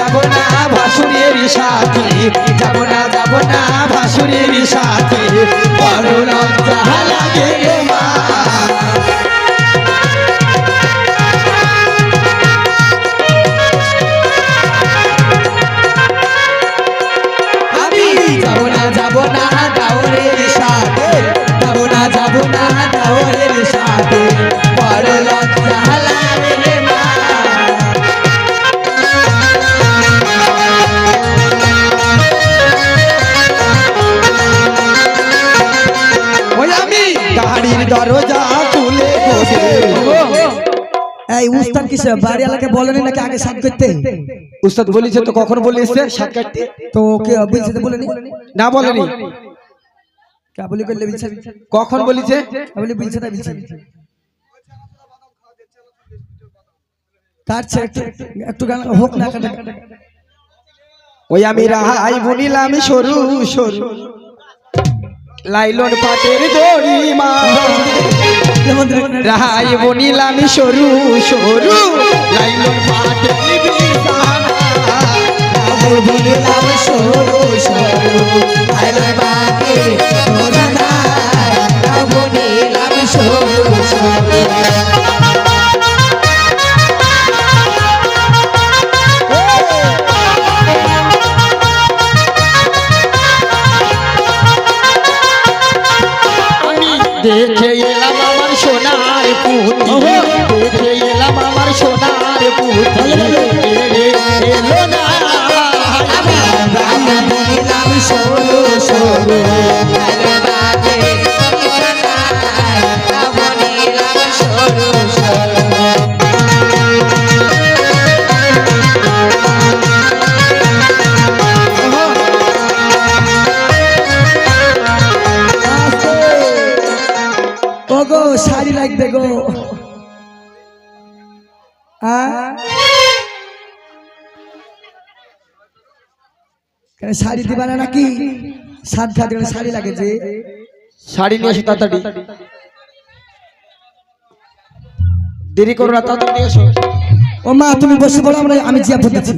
যাব না ভাসুরের সাথে যাব না যাব না ভাসুরের সাথে। বড় লজ্জা মা। দরজা খুলে বসে। এই উস্তাদ কিসে বাড়ি এলাকে বলেনি নাকি আগে সাত করতে? উস্তাদ বলেছে তো কখন সাত কাটতে তো কে বলছে তো বলেনি? না বলেনি। কে করলে বলছে কখন বলেছে? বলি বলছে না বলছে কাটছে একটু একটু গান হোক না। ওই আমি রাহাই বুনিলাম সরু সরু। লাইলন পাটের দড়ি মা রাহাই বুনিলাম সরু সরু। লাইলন পাটের বিছানা সরু সরু। লাইলন পাটের দেখে এলাম আমার সোনার পুঁতি। শাড়ি লাগবে গো। শাড়ি দিবা না নাকি? সাত শাড়ি লাগে যে। শাড়ি নিয়ে এসো তাড়াতাড়ি। দেরি করো না তাড়াতাড়ি নিয়ে এসো। ও মা তুমি বসে পড়ো আমরা আমি জিয়াফত দিচ্ছি।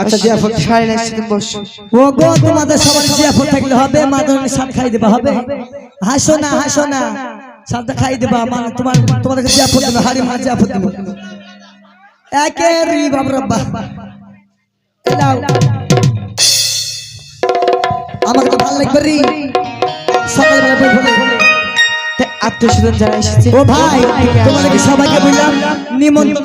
আচ্ছা জিয়াফত শাড়ি নিয়ে এসে বসো। ও গো তোমাদের সবার জিয়াফত থাকলে হবে মা তুমি সাত খাই দেবা হবে। হাসো না হাসো না। সাতটা খাই দেবা মানে তোমার তোমাদেরকে জিয়াফত দেবো হারি মা জিয়াফত দেবো। একে রি বাপ বাহ দাও। আমাকে তো ভালো লাগবে রি। সকালবেলা বই বলে আত্মীয় স্বজন যারা এসেছে ও ভাই তোমাদেরকে সবাইকে বললাম নিমন্ত্রণ